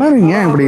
பாருங்க இப்படி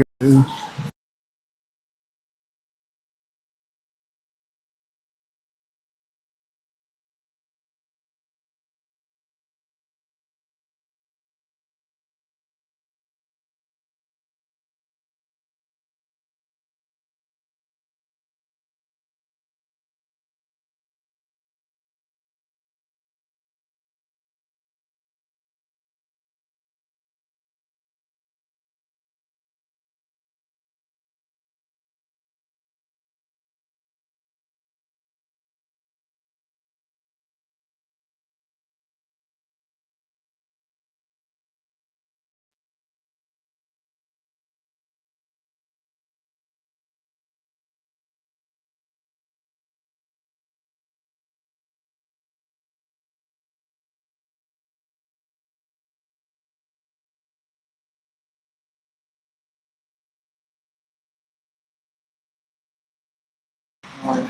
ஒரு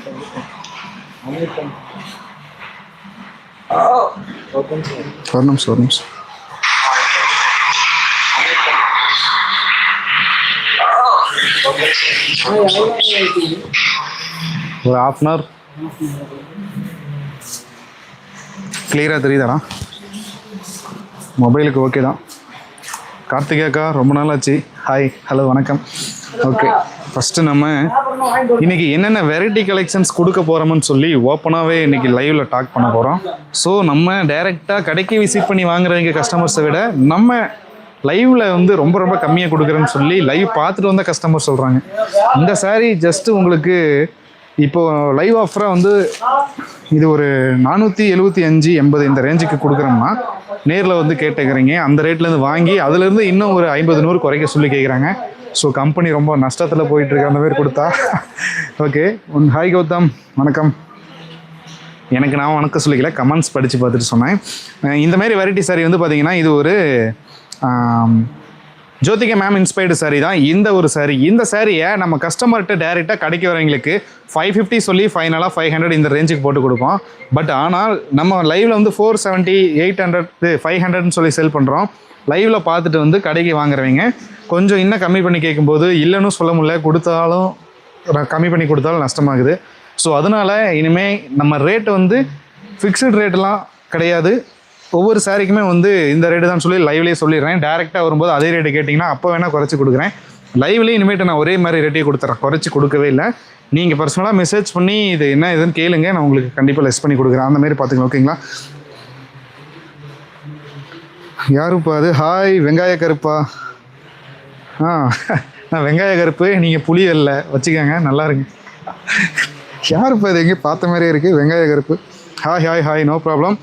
நிமிஷம் ஒரு நிமிஷம். ஒரு ஹாஃப் அன் ஹவர் கிளியராக தெரியுதாண்ணா? மொபைலுக்கு ஓகே தான். கார்த்திகேக்கா ரொம்ப நாள் ஆச்சு ஹாய் ஹலோ வணக்கம். ஓகே ஃபஸ்ட்டு நம்ம இன்றைக்கி என்னென்ன வெரைட்டி கலெக்ஷன்ஸ் கொடுக்க போகிறோம்னு சொல்லி ஓப்பனாகவே இன்றைக்கி லைவில் டாக் பண்ண போகிறோம் ஸோ நம்ம டைரெக்டாக கடைக்கு விசிட் பண்ணி வாங்குறவங்க கஸ்டமர்ஸை விட நம்ம லைவில் வந்து ரொம்ப ரொம்ப கம்மியாக கொடுக்குறேன்னு சொல்லி லைவ் பார்த்துட்டு வந்த கஸ்டமர் சொல்கிறாங்க இந்த சாரீ ஜஸ்ட்டு உங்களுக்கு இப்போது லைவ் ஆஃபராக வந்து இது ஒரு நானூற்றி எழுபத்தி அஞ்சு எண்பது இந்த ரேஞ்சுக்கு கொடுக்குறோம்னா நேரில் வந்து கேட்டுக்கிறீங்க. அந்த ரேட்லேருந்து வாங்கி அதுலேருந்து இன்னும் ஒரு ஐம்பது நூறு குறைக்க சொல்லி கேட்குறாங்க ஸோ கம்பெனி ரொம்ப நஷ்டத்தில் போயிட்டுருக்கு அந்த மாதிரி கொடுத்தா. Okay one hi Gautham. வணக்கம். எனக்கு நான் வணக்கம் சொல்லிக்கல கமெண்ட்ஸ் படித்து பார்த்துட்டு சொன்னேன். இந்த மாதிரி வெரைட்டி சாரி வந்து பார்த்தீங்கன்னா இது ஒரு ஜோதிகா மேம் இன்ஸ்பைர்டு சாரீ தான். இந்த ஒரு saree. இந்த சாரியை நம்ம கஸ்டமர்கிட்ட டேரெக்டாக கடைக்கு வரவங்களுக்கு ஃபைவ் ஃபிஃப்டி சொல்லி ஃபைனலாக ஃபைவ் ஹண்ட்ரட் இந்த ரேஞ்சுக்கு போட்டு கொடுப்போம். பட் ஆனால் நம்ம லைவில் வந்து four seventy eight hundred five ஹண்ட்ரட்னு சொல்லி செல் பண்ணுறோம் லைவில் பார்த்துட்டு வந்து கடைக்கு வாங்குறவங்க கொஞ்சம் இன்னும் கம்மி பண்ணி கேட்கும்போது இல்லைன்னு சொல்ல முடியல கொடுத்தாலும் கம்மி பண்ணி கொடுத்தாலும் நஷ்டமாகுது. ஸோ அதனால் இனிமேல் நம்ம ரேட் வந்து ஃபிக்ஸ்டு ரேட்லாம் கிடையாது. ஒவ்வொரு சாரிக்குமே வந்து இந்த ரேட்டு தான் சொல்லி லைவ்லேயே சொல்லிடுறேன். டேரெக்டாக வரும்போது அதே ரேட்டு கேட்டிங்கன்னா அப்போ வேணால் குறைச்சி கொடுக்குறேன். லைவ்லேயே இனிமேட்டு நான் ஒரே மாதிரி ரேட்டே கொடுத்துறேன். குறைச்சி கொடுக்கவே இல்லை. நீங்கள் பர்சனலாக மெசேஜ் பண்ணி இது என்ன இதுன்னு கேளுங்க. நான் உங்களுக்கு கண்டிப்பாக லெஸ் பண்ணி கொடுக்குறேன். அந்த மாதிரி பார்த்துங்க ஓகேங்களா யாருப்பா அது? ஹாய் வெங்காய கருப்பா ஆ நான் வெங்காய கருப்பு நீங்கள் புளி அல்ல. வச்சுக்கோங்க நல்லா இருங்க யாருப்பா இது எங்கேயும் பார்த்த மாதிரியே இருக்குது வெங்காய கருப்பு. Hi hi hi no problem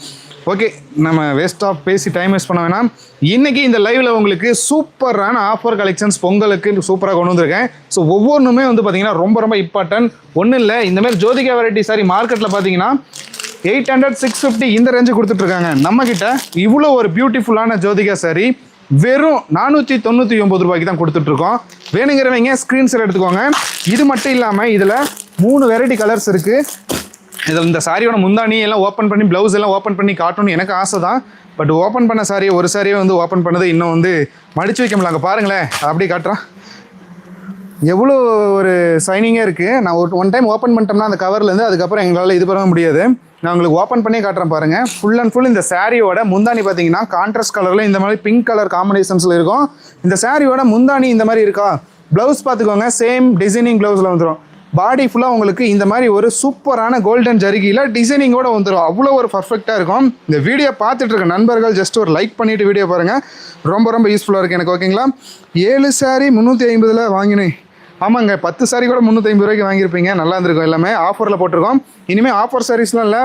okay நம்ம வேஸ்ட் ஆஃப் பேசி டைம் வேஸ்ட் பண்ண வேணாம். இன்றைக்கி இந்த லைவில் உங்களுக்கு சூப்பரான ஆஃபர் கலெக்ஷன்ஸ் பொங்கலுக்கு சூப்பராக கொண்டு வந்திருக்கேன். ஸோ ஒவ்வொன்றுமே வந்து பார்த்தீங்கன்னா ரொம்ப ரொம்ப இம்பார்ட்டன்ட் ஒன்றும் இல்லை இந்தமாதிரி ஜோதிகா வெரைட்டி சாரி மார்க்கெட்டில் பார்த்தீங்கன்னா எயிட் ஹண்ட்ரட் சிக்ஸ் ஃபிஃப்டி இந்த ரேஞ்சு கொடுத்துட்ருக்காங்க நம்மக்கிட்ட இவ்வளோ ஒரு பியூட்டிஃபுல்லான ஜோதிகா சாரி வெறும் நானூற்றி தொண்ணூற்றி ஒம்பது ரூபாய்க்கு தான் கொடுத்துட்ருக்கோம். வேணுங்கிறவங்க ஸ்க்ரீன்ஷாட் எடுத்துக்கோங்க. இது மட்டும் இல்லாமல் இதில் மூணு வெரைட்டி கலர்ஸ் இருக்குது இதில் இந்த சாரியோட முந்தாணி எல்லாம் ஓப்பன் பண்ணி ப்ளவுஸ் எல்லாம் ஓப்பன் பண்ணி காட்டணும்னு எனக்கு ஆசை தான். பட் ஓப்பன் பண்ண சாரியை ஒரு சாரியை வந்து ஓப்பன் பண்ணது இன்னும் வந்து மடிச்சு வைக்க முடியல. அங்கே பாருங்களேன் அப்படியே காட்டுறான். எவ்வளோ ஒரு சைனிங்காக இருக்குது நான் ஒரு ஒன் டைம் ஓப்பன் பண்ணிட்டோம்னா அந்த கவர்லேருந்து அதுக்கப்புறம் எங்களால் இது பண்ண முடியாது. நான் உங்களுக்கு ஓப்பன் பண்ணி காட்டுறேன் பாருங்கள் ஃபுல் அண்ட் ஃபுல் இந்த சாரியோட முந்தானி பார்த்தீங்கன்னா கான்ட்ராஸ்ட் கலரில் இந்த மாதிரி பிங்க் கலர் காம்பினேஷன்ஸில் இருக்கும். இந்த சாரியோட முந்தானி இந்த மாதிரி இருக்கா? ப்ளவுஸ் பார்த்துக்கோங்க சேம் டிசைனிங் ப்ளவுஸில் வந்துடும் பாடி ஃபுல்லாக உங்களுக்கு இந்த மாதிரி ஒரு சூப்பரான கோல்டன் ஜருகியில் டிசைனிங்கோட வந்துடும் அவ்வளோ ஒரு பர்ஃபெக்டாக இருக்கும். இந்த வீடியோ பார்த்துட்டு இருக்க நண்பர்கள் ஜஸ்ட் ஒரு லைக் பண்ணிவிட்டு வீடியோ பாருங்கள் ரொம்ப ரொம்ப யூஸ்ஃபுல்லாக இருக்குது எனக்கு ஓகேங்களா ஏழு சாரி முந்நூற்றி ஐம்பதில் வாங்கினேன். ஆமாங்க பத்து சாரி கூட முந்நூற்றி ஐம்பது ரூபாய்க்கு வாங்கியிருப்பீங்க. நல்லா இருந்திருக்கும் எல்லாமே. ஆஃபரில் போட்டிருக்கோம். இனிமேல் ஆஃபர் சாரீஸ்லாம் இல்லை.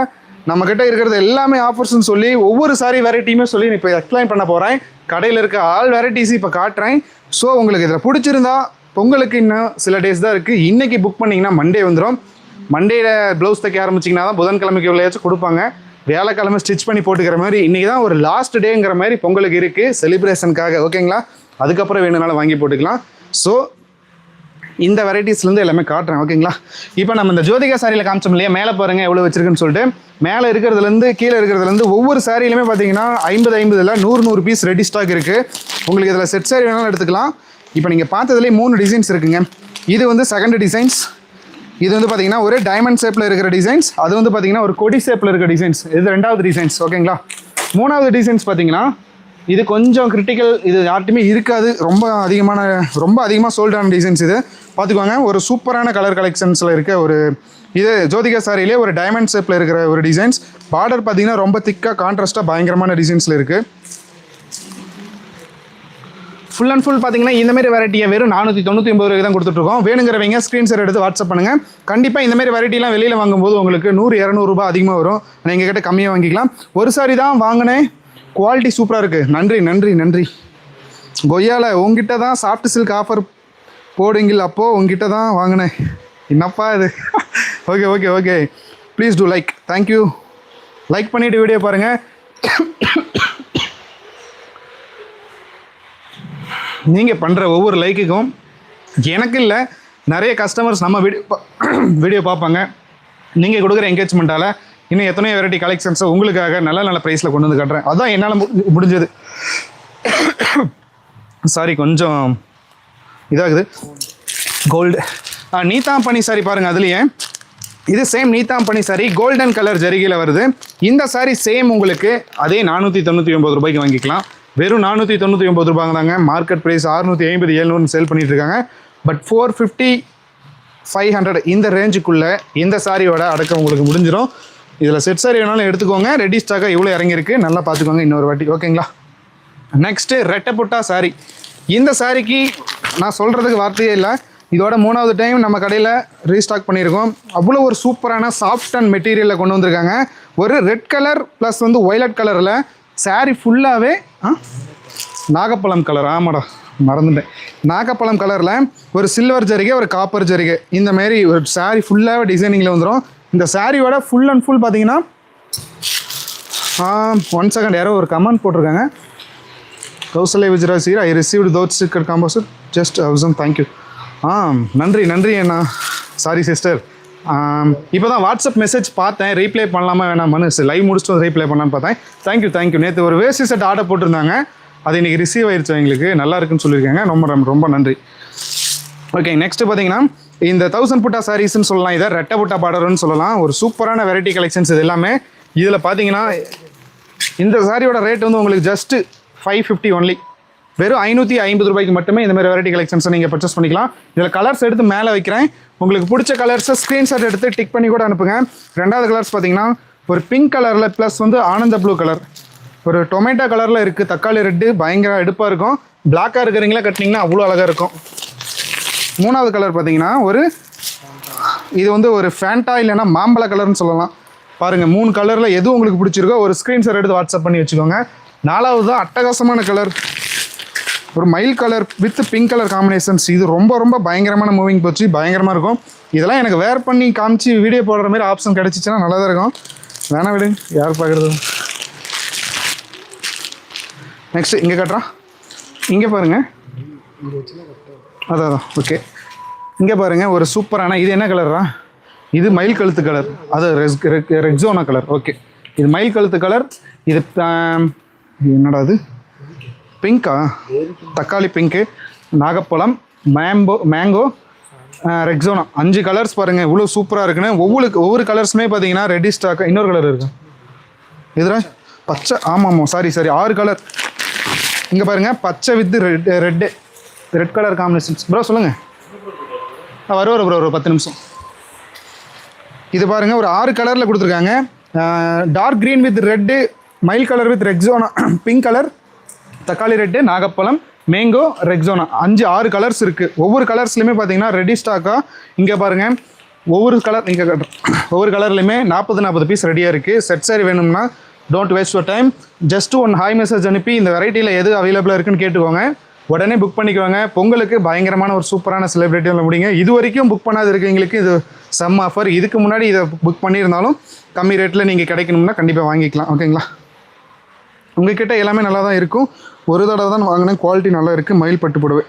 நம்மக்கிட்ட இருக்கிறது எல்லாமே ஆஃபர்ஸ்னு சொல்லி ஒவ்வொரு சாரி வெரைட்டியுமே சொல்லி இப்போ எக்ஸ்பிளைன் பண்ண போகிறேன் கடையில் இருக்க ஆல் வெரைட்டிஸ் இப்போ காட்டுறேன். ஸோ உங்களுக்கு இதில் பிடிச்சிருந்தா பொங்கலுக்கு இன்னும் சில டேஸ் தான் இருக்குது இன்றைக்கி புக் பண்ணிங்கன்னா மண்டே வந்துடும் மண்டேயில் ப்ளவுஸ் தைக்க ஆரம்பிச்சிங்கன்னா தான் புதன்கிழமைக்கு எவ்வளோயாச்சும் கொடுப்பாங்க. வேலைக்கிழமை ஸ்டிச் பண்ணி போட்டுக்கிற மாதிரி இன்றைக்கி தான் ஒரு லாஸ்ட் டேங்கிற மாதிரி பொங்கலுக்கு இருக்குது செலிப்ரேஷனுக்காக ஓகேங்களா அதுக்கப்புறம் வேணும்னாலும் வாங்கி போட்டுக்கலாம். ஸோ இந்த வெரைட்டிஸ்லேருந்து எல்லாமே காட்டுறேன் ஓகேங்களா இப்போ நம்ம இந்த ஜோதிகா சாரியில் காமிச்சோம் இல்லையா? மேலே பாருங்க எவ்வளோ வச்சிருக்குன்னு சொல்லிட்டு. மேலே இருக்கிறதுலேருந்து கீழே இருக்கிறதுலேருந்து ஒவ்வொரு சாரியிலுமே பார்த்தீங்கன்னா ஐம்பது ஐம்பதுல நூறு நூறு பீஸ் ரெடி ஸ்டாக் இருக்குது உங்களுக்கு இதில் செட் சாரி வேணாலும் எடுத்துக்கலாம். இப்போ நீங்கள் பார்த்ததுலேயே மூணு டிசைன்ஸ் இருக்குங்க. இது வந்து செகண்ட் டிசைன்ஸ் இது வந்து பார்த்தீங்கன்னா ஒரு டைமண்ட் ஷேப்பில் இருக்கிற டிசைன்ஸ் அது வந்து பார்த்தீங்கன்னா ஒரு கொடி ஷேப்பில் இருக்கிற டிசைன்ஸ் இது ரெண்டாவது டிசைன்ஸ் ஓகேங்களா மூணாவது டிசைன்ஸ் பார்த்தீங்கன்னா இது கொஞ்சம் கிரிட்டிக்கல் இது யார்ட்டுமே இருக்காது. ரொம்ப அதிகமான ரொம்ப அதிகமாக சோல்டான டிசைன்ஸ் இது. பார்த்துக்கோங்க ஒரு சூப்பரான கலர் கலெக்ஷன்ஸில் இருக்க ஒரு இது ஜோதிகா சாரிலே ஒரு டைமண்ட் ஷேப்பில் இருக்கிற ஒரு டிசைன்ஸ் பார்டர் பார்த்தீங்கன்னா ரொம்ப திக்காக கான்ட்ராஸ்ட்டாக பயங்கரமான டிசைன்ஸில் இருக்குது ஃபுல் அண்ட் ஃபுல் பார்த்தீங்கன்னா இந்த மாதிரி வெரைட்டியை வெறும் நானூற்றி தொண்ணூற்றி ஒம்பது ரூபாய்க்கு தான் கொடுத்துட்ருக்கோம் வேணுங்கிறவங்க ஸ்க்ரீன்ஷாட் எடுத்து வாட்ஸ்அப் பண்ணுங்கள் கண்டிப்பாக இந்த மாதிரி வெரைட்டிலாம் வெளியில் வாங்கும்போது உங்களுக்கு நூறு இரநூறுபா அதிகமாக வரும். நான் எங்கள் கிட்டே கம்மியாக வாங்கிக்கலாம். ஒரு சாரி தான் வாங்கினேன். குவாலிட்டி சூப்பராக இருக்குது நன்றி நன்றி நன்றி. கொய்யாவில் உங்ககிட்ட தான் சாஃப்ட் சில்க் ஆஃபர் போடுங்கள் அப்போது உங்ககிட்ட தான் வாங்கினேன். என்னப்பா இது? Okay okay okay please do like thank you like பண்ணிவிட்டு வீடியோ பாருங்கள் நீங்கள் பண்ணுற ஒவ்வொரு லைக்குக்கும் எனக்கு இல்லை நிறைய கஸ்டமர்ஸ் நம்ம வீடியோ வீடியோ பார்ப்பாங்க. நீங்கள் கொடுக்குற என்கேஜ்மெண்ட்டால் இன்னும் எத்தனையோ வெரைட்டி கலெக்ஷன்ஸை உங்களுக்காக நல்ல நல்ல ப்ரைஸில் கொண்டு வந்து காட்டுறேன். அதான் என்னால் முடிஞ்சது. சாரி கொஞ்சம் இதாகுது. கோல்டு ஆ நீத்தாம்பனி சாரி பாருங்கள் அதுலேயே. இது சேம் நீத்தாம்பனி சாரி கோல்டன் கலர் ஜரிகையில் வருது. இந்த சாரி சேம் உங்களுக்கு அதே நானூற்றி தொண்ணூற்றி ஒம்பது ரூபாய்க்கு வாங்கிக்கலாம். வெறும் நானூற்றி தொண்ணூற்றி ஒம்பது ரூபாங்க தாங்க மார்க்கெட் ப்ரைஸ் அறுநூற்றி ஐம்பது ஏழ்நூறுன்னு சேல் பண்ணிட்டு இருக்காங்க but four fifty five hundred இந்த ரேஞ்சுக்குள்ளே இந்த சாரியோட அடக்கம் உங்களுக்கு முடிஞ்சிடும் இதில் செட் சாரி வேணாலும் எடுத்துக்கோங்க. ரெடி ஸ்டாக்காக இவ்வளோ இறங்கியிருக்கு. நல்லா பார்த்துக்கோங்க இன்னொரு வாட்டி. ஓகேங்களா நெக்ஸ்ட்டு ரெட்டப்புட்டா சாரி இந்த சாரிக்கு நான் சொல்கிறதுக்கு வார்த்தையே இல்லை. இதோட மூணாவது டைம் நம்ம கடையில் ரீஸ்டாக் பண்ணியிருக்கோம். அவ்வளோ ஒரு சூப்பரான சாஃப்ட் அண்ட் மெட்டீரியலில் கொண்டு வந்திருக்காங்க. ஒரு ரெட் கலர் ப்ளஸ் வந்து ஒய்லட் கலரில் saree ஃபுல்லாகவே நாகப்பழம் கலர் ஆமாடா மறந்துட்டேன். நாகப்பழம் கலரில் ஒரு சில்வர் ஜரிகை ஒரு காப்பர் ஜரிகை. இந்த மாரி ஒரு saree ஃபுல்லாகவே டிசைனிங்கில் வந்துடும் இந்த சாரியோட ஃபுல் அண்ட் ஃபுல் பார்த்தீங்கன்னா ஒன் செகண்ட் யாரோ ஒரு கமெண்ட் போட்டிருக்காங்க. Kousalya Vijayaraj I received thought sticker composer just awesome thank you ஆ நன்றி நன்றி அண்ணா. சாரி சிஸ்டர் இப்போ தான் வாட்ஸ்அப் மெசேஜ் பார்த்தேன். ரீப்ளே பண்ணலாமா வேணாமான்னு லைவ் முடிச்சுட்டு ரீப்ளே பண்ணலாம்னு பார்த்தேன். தேங்க்யூ தேங்க்யூ நேற்று ஒரு வேஸ்ட் செட் ஆர்டர் போட்டிருந்தாங்க. அது இன்றைக்கி ரிசீவ் ஆயிருச்சு எங்களுக்கு. நல்லா இருக்குன்னு சொல்லியிருக்காங்க. ரொம்ப ரொம்ப ரொம்ப நன்றி. ஓகே நெக்ஸ்ட்டு பார்த்தீங்கன்னா இந்த தௌசண்ட் புட்டா சாரீஸ்னு சொல்லலாம். இதை ரெட்டை புட்டா பார்டர்னு சொல்லலாம். ஒரு சூப்பரான வெரைட்டி கலெக்ஷன்ஸ் இது எல்லாமே. இதில் பார்த்தீங்கன்னா இந்த சாரியோட ரேட் வந்து உங்களுக்கு ஜஸ்ட்டு ஃபைவ் ஃபிஃப்டி ஒன்லி வெறும் ஐநூற்றி ஐம்பது ரூபாய்க்கு மட்டுமே இந்த மாதிரி வெரைட்டி கலெக்ஷன்ஸை நீங்கள் பர்ச்சேஸ் பண்ணிக்கலாம். இதில் கலர்ஸ் எடுத்து மேலே வைக்கிறேன். உங்களுக்கு பிடிச்ச கலர்ஸை ஸ்க்ரீன்ஷாட் எடுத்து டிக் பண்ணி கூட அனுப்புங்க. ரெண்டாவது கலர்ஸ் பார்த்தீங்கன்னா ஒரு பிங்க் கலரில் ப்ளஸ் வந்து ஆனந்த ப்ளூ கலர் ஒரு டொமேட்டோ கலரில் இருக்குது தக்காளி ரெட்டு பயங்கர எடுப்பாக இருக்கும். பிளாக்காக இருக்கிறீங்களா கட்டினீங்கன்னா அவ்வளோ அழகாக இருக்கும். மூணாவது கலர் பார்த்தீங்கன்னா ஒரு இது வந்து ஒரு ஃபேண்டா இல்லைன்னா மாம்பழ கலர்னு சொல்லலாம். பாருங்கள் மூணு கலரில் எது உங்களுக்கு பிடிச்சிருக்கோ ஒரு ஸ்க்ரீன்ஷாட் எடுத்து வாட்ஸ்அப் பண்ணி வச்சுக்கோங்க. நாலாவது அட்டகாசமான கலர் ஒரு மயில் colour with pink colour combinations இது ரொம்ப ரொம்ப பயங்கரமான மூவிங் போச்சு. பயங்கரமாக இருக்கும். இதெல்லாம் எனக்கு வேர் பண்ணி காமிச்சு வீடியோ போடுற மாதிரி ஆப்ஷன் கிடச்சிச்சின்னா நல்லா தான் இருக்கும். வேணா விடு. யார் பார்க்குறது நெக்ஸ்ட் இங்கே கட்டுறான் இங்கே பாருங்கள் அதான் அதான். ஓகே இங்கே பாருங்கள் ஒரு சூப்பரான இது என்ன கலரா இது மயில் கழுத்து கலர் அது ரெஸ் ரெக்ஸோனா கலர் ஓகே இது மயில் கழுத்து கலர் இது இது என்னடா இது? பிங்க்கா தக்காளி பிங்க்கு நாகப்பழம் மேம்போ மேங்கோ ரெக்ஸோனா அஞ்சு கலர்ஸ் பாருங்கள் இவ்வளோ சூப்பராக இருக்குன்னு. ஒவ்வொரு ஒவ்வொரு கலர்ஸுமே பார்த்தீங்கன்னா ரெட்டி ஸ்டாக் இன்னொரு கலர் இருக்கு. இதில் பச்சை ஆமாம் ஆமாம். சாரி சாரி ஆறு கலர் இங்கே பாருங்க பச்சை with red red red colour combinations bro சொல்லுங்கள் நான் வருவார் ப்ரோ ஒரு பத்து நிமிஷம். இது பாருங்கள் ஒரு ஆறு கலரில் கொடுத்துருக்காங்க. டார்க் க்ரீன் வித் ரெட்டு மயில் colour with Rexona pink colour தக்காளி ரெட்டு நாகப்பழம் மேங்கோ ரெக்ஸோனா அஞ்சு ஆறு கலர்ஸ் இருக்குது ஒவ்வொரு கலர்ஸ்லையுமே பார்த்தீங்கன்னா ரெடி ஸ்டாக்காக இங்கே பாருங்கள் ஒவ்வொரு கலர் இங்கே ஒவ்வொரு கலர்லையுமே நாற்பது நாற்பது பீஸ் ரெடியாக இருக்குது செட் சாரி வேணும்னா don't waste your time just one hi message அனுப்பி இந்த வெரைட்டியில் எது அவைலபிளாக இருக்குன்னு கேட்டுக்கோங்க. உடனே புக் பண்ணிக்கோங்க. பொங்கலுக்கு பயங்கரமான ஒரு சூப்பரான செலிப்ரிட்டியில் முடிங்க இது வரைக்கும் புக் பண்ணாது இருக்கவங்களுக்கு இது செம் ஆஃபர் இதுக்கு முன்னாடி இதை புக் பண்ணியிருந்தாலும் கம்மி ரேட்டில் நீங்கள் கிடைக்கணும்னா கண்டிப்பாக வாங்கிக்கலாம். ஓகேங்களா உங்ககிட்ட எல்லாமே நல்லா தான் இருக்கும். ஒரு தடவை தான் வாங்கினேன். குவாலிட்டி நல்லா இருக்குது மயில் பட்டு புடவை.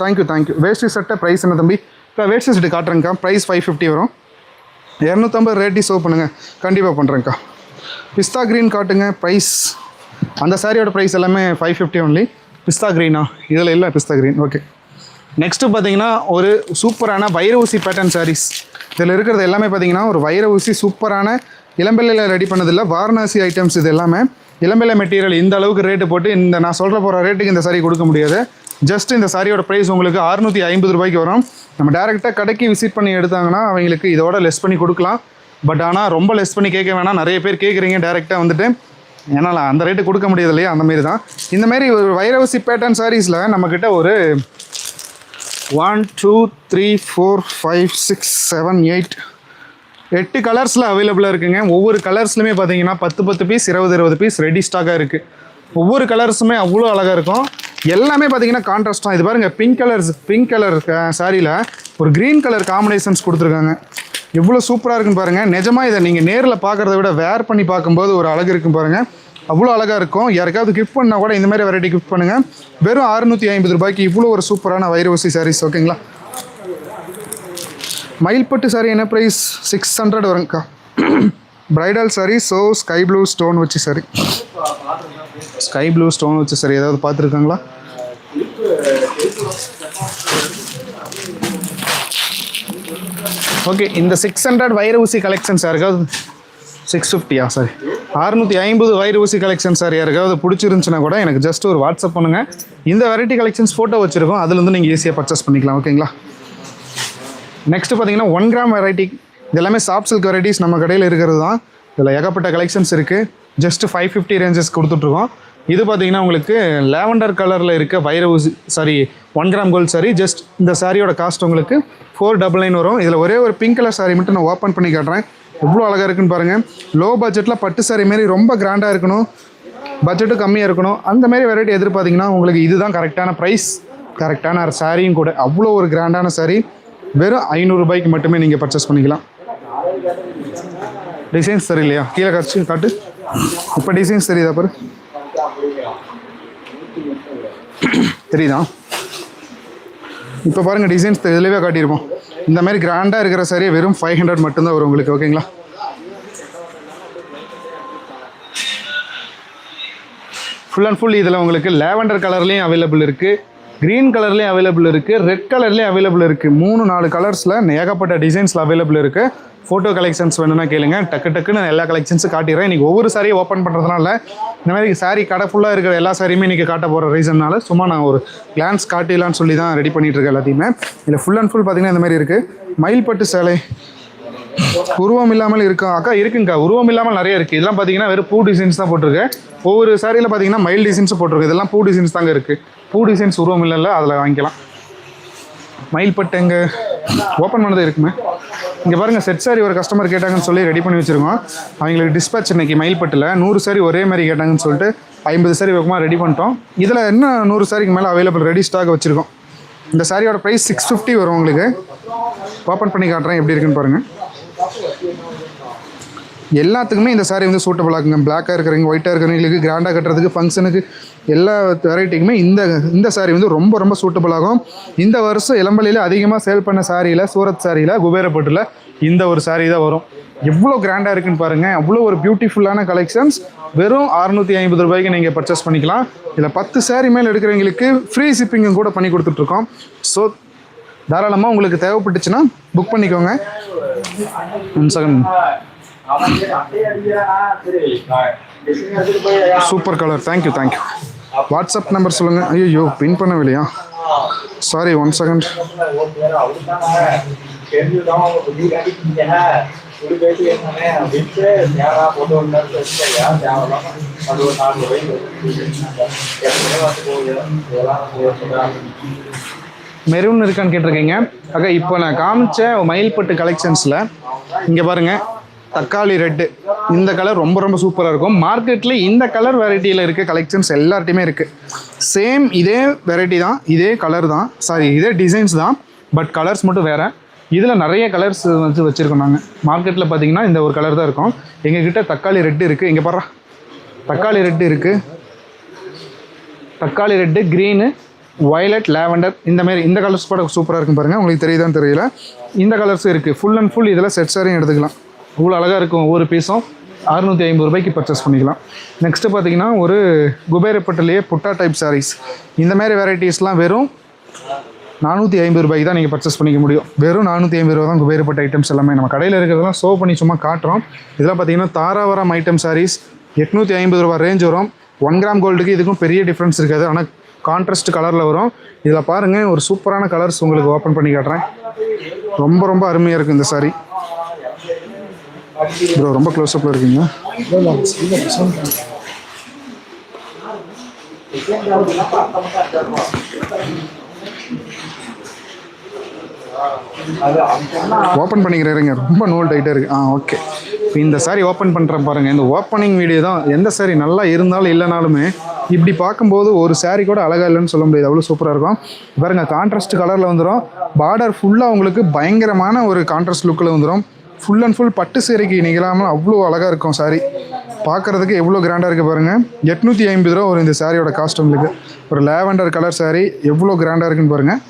தேங்க்யூ தேங்க்யூ வேஷ்டி சட்டை ப்ரைஸ் என்ன தம்பி? இப்போ வேஷ்டி சட்டை காட்டுறேங்க்கா ப்ரைஸ் ஃபைவ் ஃபிஃப்டி வரும். இரநூத்தம்பது ரேட்டி சோ பண்ணுங்கள் கண்டிப்பாக பண்ணுறேங்க்கா பிஸ்தா க்ரீன் காட்டுங்க. ப்ரைஸ் அந்த சாரியோட ப்ரைஸ் எல்லாமே ஃபைவ் ஃபிஃப்டி ஒன்லி பிஸ்தா க்ரீனா இதில் இல்லை பிஸ்தா க்ரீன் ஓகே நெக்ஸ்ட்டு பார்த்தீங்கன்னா ஒரு சூப்பரான வைர ஊசி பேட்டர்ன் சாரீஸ் இதில் இருக்கிறது எல்லாமே பார்த்தீங்கன்னா ஒரு வைர ஊசி சூப்பரான இளம்பிள்ளையில் ரெடி பண்ணதில்லை. வாரணாசி ஐட்டம்ஸ் இது எல்லாமே. இளம்பிள்ளை மெட்டீரியல் இந்த அளவுக்கு ரேட்டு போட்டு இந்த நான் சொல்கிற போகிற ரேட்டுக்கு இந்த சாரி கொடுக்க முடியாது. ஜஸ்ட் இந்த சாரியோட ப்ரைஸ் உங்களுக்கு அறுநூற்றி ஐம்பது ரூபாய்க்கு வரும். நம்ம டேரெக்டாக கடைக்கு விசிட் பண்ணி எடுத்தாங்கன்னா அவங்களுக்கு இதோட லெஸ் பண்ணி கொடுக்கலாம். பட் ஆனால் ரொம்ப லெஸ் பண்ணி கேட்க வேணாம். நிறைய பேர் கேட்குறீங்க டேரெக்டாக வந்துட்டு. என்னால் அந்த ரேட்டு கொடுக்க முடியாது இல்லையா? அந்தமாரி தான். இந்தமாரி ஒரு வைரவசி பேட்டர்ன் சாரீஸில் நம்மக்கிட்ட ஒரு one two three four five six seven eight எட்டு கலர்ஸில் அவைலபிளாக இருக்குங்க. ஒவ்வொரு கலர்ஸ்லையுமே பார்த்தீங்கன்னா பத்து பத்து பீஸ் இருபது இருபது பீஸ் ரெடி ஸ்டாக்காக இருக்குது ஒவ்வொரு கலர்ஸுமே அவ்வளோ அழகாக இருக்கும். எல்லாமே பார்த்தீங்கன்னா கான்ட்ராஸ்ட் தான். இது பாருங்கள் பிங்க் கலர்ஸ் பிங்க் கலர் சாரியில் ஒரு க்ரீன் கலர் காம்பினேஷன்ஸ் கொடுத்துருக்காங்க. எவ்வளோ சூப்பராக இருக்குன்னு பாருங்கள் நிஜமாக இதை நீங்கள் நேரில் பார்க்குறத விட வேர் பண்ணி பார்க்கும்போது ஒரு அழகு இருக்கும் பாருங்கள் அவ்வளோ அழகாக இருக்கும். யாருக்காவது கிஃப்ட் பண்ணால் கூட இந்த மாதிரி வெரைட்டி கிஃப்ட் பண்ணுங்கள் வெறும் அறுநூற்றி ஐம்பது ரூபாய்க்கு இவ்வளோ ஒரு சூப்பரான வைரவசி சாரீஸ் ஓகேங்களா மயில்பட்டு சாரி என்ன price six hundred வருங்கக்கா bridal sari so sky blue stone வச்சு சாரி ஸ்கை ப்ளூ ஸ்டோன் வச்சு சாரி ஏதாவது பார்த்துருக்காங்களா? ஓகே இந்த சிக்ஸ் ஹண்ட்ரட் வைர ஊசி கலெக்ஷன்ஸ் யாருக்காவது சிக்ஸ் ஃபிஃப்டியா சாரி அறுநூற்றி ஐம்பது வயிறு ஊசி கலெக்ஷன் சார் யாருக்காவது பிடிச்சிருந்துச்சுன்னா கூட எனக்கு ஜஸ்ட் ஒரு வாட்ஸ்அப் பண்ணுங்கள் இந்த வெரைட்டி கலெக்ஷன்ஸ் ஃபோட்டோ வச்சுருக்கோம். அதுலேருந்து நீங்கள் ஈஸியாக பர்ச்சேஸ் பண்ணிக்கலாம். ஓகேங்களா நெக்ஸ்ட் பார்த்தீங்கன்னா ஒன் கிராம் வெரைட்டி இது எல்லாமே சாஃப்ட் சில்க் வெரைட்டிஸ் நம்ம கடையில் இருக்கிறது தான். இதில் ஏகப்பட்ட கலெக்ஷன்ஸ் இருக்குது ஜஸ்ட் ஃபைவ் ஃபிஃப்டி ரேஞ்சஸ் கொடுத்துட்ருக்கோம். இது பார்த்தீங்கன்னா உங்களுக்கு லேவண்டர் கலரில் இருக்க Vairavu sari one gram gold sari just இந்த சாரியோட காஸ்ட் உங்களுக்கு ஃபோர் டபுள் நைன் வரும். இதில் ஒரே ஒரு பிங்க் கலர் சாரி மட்டும் நான் ஓப்பன் பண்ணி காட்டுறேன். எவ்வளோ அழகாக இருக்குன்னு பாருங்கள் லோ பட்ஜெட்டில் பட்டு சாரி மாரி ரொம்ப கிராண்டாக இருக்கணும். பட்ஜெட்டும் கம்மியாக இருக்கணும். அந்த மாதிரி வெரைட்டி எதிர்பார்த்தீங்கன்னா உங்களுக்கு இதுதான் கரெக்டான ப்ரைஸ் கரெக்டான சாரியும் கூட. அவ்வளோ ஒரு கிராண்டான சாரி வெறும் ஐநூறுரூபாய்க்கு மட்டுமே நீங்கள் பர்ச்சேஸ் பண்ணிக்கலாம். டிசைன்ஸ் தெரியலையா கீழே காட்சி காட்டு. இப்போ டிசைன்ஸ் தெரியுதா பாரு? தெரியுதா? இப்போ பாருங்கள் டிசைன்ஸ் இதிலவே காட்டியிருப்போம். இந்த மாதிரி கிராண்டாக இருக்கிற சாரியே வெறும் ஃபைவ் ஹண்ட்ரட் மட்டும்தான் வரும் உங்களுக்கு ஓகேங்களா ஃபுல் அண்ட் ஃபுல் இதில் உங்களுக்கு லேவெண்டர் கலர்லேயும் அவைலபிள் இருக்குது க்ரீன் கலர்லேயும் அவைலபிள் இருக்குது ரெட் கலர்லேயும் அவைலபிள் இருக்குது மூணு நாலு கலர்ஸில் ஏகப்பட்ட டிசைன்ஸில் அவைலபிள் இருக்குது ஃபோட்டோ கலெக்ஷன்ஸ் வேணும்னா கேளுங்க. டக்கு டக்குன்னு எல்லா கலெக்ஷன்ஸும் காட்டிடுறேன். இன்றைக்கி ஒவ்வொரு சாரியும் ஓப்பன் பண்ணுறதுனால இந்த மாதிரி சாரி கடை ஃபுல்லாக இருக்கிற எல்லா சாரியுமே இன்றைக்கி காட்ட போகிற ரீசன்னால சும்மா நான் ஒரு கிளான்ஸ் காட்டிடலான்னு சொல்லி தான் ரெடி பண்ணிட்டு இருக்கேன் எல்லாத்தையுமே. இதில் ஃபுல் அண்ட் ஃபுல் பார்த்தீங்கன்னா இந்த மாதிரி இருக்குது மயில்பட்டு சேலை உருவம் இல்லாமல் இருக்கா? அக்கா இருக்குங்கக்கா. உருவம் இல்லாமல் நிறைய இருக்குது இதெல்லாம் பார்த்தீங்கன்னா வெறும் பூ டிசைன்ஸ் தான் போட்டிருக்கு. ஒவ்வொரு சாரியில் பார்த்தீங்கன்னா மயில் டிசைன்ஸ் போட்டிருக்கு. இதெல்லாம் பூ டிசைன்ஸ் தாங்க இருக்குது பூ டிசைன்ஸ் உருவம் இல்லைல்ல அதில் வாங்கிக்கலாம். மயில்பட்டு எங்கே? ஓப்பன் பண்ணது இருக்குமே. இங்கே பாருங்கள் செட் சாரி ஒரு கஸ்டமர் கேட்டாங்கன்னு சொல்லி ரெடி பண்ணி வச்சுருக்கோம். அவங்களுக்கு டிஸ்பேச் இன்னைக்கு மயில்பட்டில் நூறு சாரி ஒரே மாதிரி கேட்டாங்கன்னு சொல்லிட்டு ஐம்பது சாரி பக்கமாக ரெடி பண்ணிட்டோம். இதில் என்ன நூறு சாரிக்கு மேலே அவைலபிள் ரெடி ஸ்டாக் வச்சுருக்கோம்? இந்த சாரியோட ப்ரைஸ் சிக்ஸ் ஃபிஃப்டி வரும் உங்களுக்கு. ஓப்பன் பண்ணி காட்டுறேன் எப்படி இருக்குன்னு பாருங்கள் எல்லாத்துக்குமே இந்த சாரீ வந்து சூட்டபிள் ஆகுங்க. பிளாக்காக இருக்கிறவங்க ஒயிட்டாக இருக்கிறவங்களுக்கு கிராண்டாக கட்டுறதுக்கு ஃபங்க்ஷனுக்கு எல்லா வெரைட்டிக்குமே இந்த இந்த saree வந்து ரொம்ப ரொம்ப சூட்டபிள் ஆகும். இந்த வருஷம் இளம்பலையில் அதிகமாக சேல் பண்ண சாரியில் சூரத் சாரியில் குபேரப்பட்டில் இந்த ஒரு saree தான் வரும். எவ்வளோ கிராண்டாக இருக்குன்னு பாருங்கள் அவ்வளோ ஒரு பியூட்டிஃபுல்லான கலெக்ஷன்ஸ் வெறும் அறுநூற்றி ஐம்பது ரூபாய்க்கு நீங்கள் பர்ச்சேஸ் பண்ணிக்கலாம். இதில் பத்து saree மேலே எடுக்கிறவங்களுக்கு ஃப்ரீ ஷிப்பிங்கும் கூட பண்ணி கொடுத்துட்ருக்கோம் ஸோ தாராளமாக உங்களுக்கு தேவைப்பட்டுச்சுன்னா புக் பண்ணிக்கோங்க. One second super colour thank you thank you WhatsApp number சொல்லுங்கள் ஐயோ பின் பண்ணவில்லையா? சாரி ஒன் செகண்ட் மெரூன் இருக்கான்னு கேட்டிருக்கீங்க. அக்கா இப்போ நான் காமிச்ச மயில்பட்டு கலெக்ஷன்ஸில் இங்கே பாருங்கள் தக்காளி ரெட்டு இந்த கலர் ரொம்ப ரொம்ப சூப்பராக இருக்கும். மார்க்கெட்டில் இந்த கலர் வெரைட்டியில் இருக்க கலெக்ஷன்ஸ் எல்லார்ட்டையுமே இருக்குது சேம் இதே வெரைட்டி தான் இதே கலர் தான். சாரி இதே டிசைன்ஸ் தான் பட் கலர்ஸ் மட்டும் வேறு. இதில் நிறைய கலர்ஸ் வந்து வச்சுருக்கோம் நாங்கள் மார்க்கெட்டில் பார்த்தீங்கன்னா இந்த ஒரு கலர் தான் இருக்கும். எங்ககிட்ட தக்காளி ரெட்டு இருக்குது இங்கே பாரு தக்காளி ரெட்டு இருக்குது தக்காளி ரெட்டு க்ரீனு வயலட் லேவண்டர் இந்த மாதிரி இந்த கலர்ஸ் கூட சூப்பராக இருக்கும் பாருங்கள் உங்களுக்கு தெரியுதான்னு தெரியல. இந்த கலர்ஸும் இருக்குது ஃபுல் அண்ட் ஃபுல் இதில் செட் சாரியும் எடுத்துக்கலாம். இவ்வளோ அழகாக இருக்கும் ஒவ்வொரு பீஸும் அறுநூற்றி ஐம்பது ரூபாய்க்கு பர்ச்சேஸ் பண்ணிக்கலாம். நெக்ஸ்ட்டு பார்த்தீங்கன்னா ஒரு குபேரப்பட்டிலேயே புட்டா டைப் சாரீஸ் இந்த மாதிரி வெரைட்டிஸ்லாம் வெறும் நானூற்றி ஐம்பது ரூபாய்க்கு தான் நீங்கள் பர்ச்சேஸ் பண்ணிக்க முடியும். வெறும் நானூற்றி ஐம்பது ரூபா தான் குபேரப்பட்ட ஐட்டம்ஸ் எல்லாமே. நம்ம கடையில் இருக்கிறதெல்லாம் சோ பண்ணி சும்மா காட்டுறோம். இதெல்லாம் பார்த்தீங்கன்னா தாராவரம் ஐட்டம் சாரீஸ் எட்நூற்றி ஐம்பது ரூபா ரேஞ்ச் வரும். ஒன் கிராம் கோல்டுக்கு இதுக்கும் பெரிய டிஃப்ரென்ஸ் இருக்காது. ஆனால் கான்ட்ராஸ்ட் கலரில் வரும். இதில் பாருங்கள் ஒரு சூப்பரான கலர்ஸ் உங்களுக்கு ஓப்பன் பண்ணி காட்டுறேன். ரொம்ப ரொம்ப அருமையாக இருக்குது இந்த சாரி ப்ரோ ரொம்ப க்ளோஸ்அப்பில் இருக்கீங்க. ஓப்பன் பண்ணிக்கிறேங்க ரொம்ப நூல் டைட்டாக இருக்குது ஆ ஓகே இந்த சாரி ஓப்பன் பண்ணுறேன் பாருங்கள் இந்த ஓப்பனிங் வீடியோ தான் எந்த சாரி நல்லா இருந்தாலும் இல்லைனாலுமே இப்படி பார்க்கும்போது ஒரு சாரி கூட அழகாக இல்லைன்னு சொல்ல முடியாது. அவ்வளோ சூப்பராக இருக்கும். பாருங்கள் கான்ட்ராஸ்ட் கலரில் வந்துடும் பார்டர் ஃபுல்லாக உங்களுக்கு பயங்கரமான ஒரு கான்ட்ராஸ்ட் லுக்கில் வந்துடும் ஃபுல் அண்ட் ஃபுல் பட்டு சேரிக்கு நிகழாமல் அவ்வளோ அழகாக இருக்கும் சாரி பார்க்குறதுக்கு எவ்வளோ கிராண்டாக இருக்குது பாருங்கள் எட்நூற்றி ஐம்பது ரூபா ஒரு இந்த சாரியோட காஸ்ட் உங்களுக்கு. ஒரு லேவண்டர் கலர் சாரி எவ்வளோ கிராண்டாக இருக்குன்னு பாருங்கள்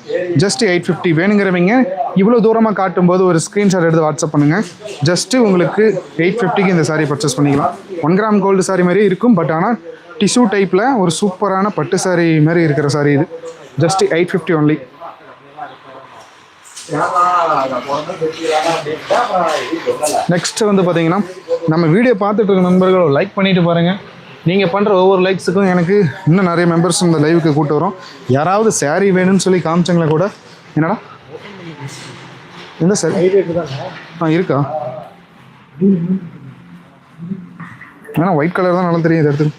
ஜஸ்ட் எயிட் ஃபிஃப்டி வேணுங்கிறவங்க இவ்வளோ தூரமாக காட்டும்போது ஒரு ஸ்க்ரீன்ஷாட் எடுத்து வாட்ஸ்அப் பண்ணுங்கள் ஜஸ்ட்டு உங்களுக்கு எயிட் ஃபிஃப்டிக்கு இந்த சாரி பர்ச்சேஸ் பண்ணிக்கலாம். ஒன் கிராம் கோல்டு சாரி மாதிரி இருக்கும் பட் ஆனால் டிஷ்யூ டைப்பில் ஒரு சூப்பரான பட்டு சாரி மாதிரி இருக்கிற சாரி இது. Just eight fifty only next வந்து பார்த்தீங்கன்னா நம்ம வீடியோ பார்த்துட்டு இருக்க நண்பர்கள் லைக் பண்ணிட்டு பாருங்க. நீங்கள் பண்ணுற ஒவ்வொரு லைக்ஸுக்கும் எனக்கு இன்னும் நிறைய மெம்பர்ஸ் இந்த லைவுக்கு கூட்டு வரும். யாராவது saree வேணும்னு சொல்லி காமிச்சாங்களா கூட? என்னடா? எந்த சார் ஆ இருக்கா? ஏன்னா ஒயிட் கலர் தான் நல்லா தெரியும் இந்த இடத்துக்கு?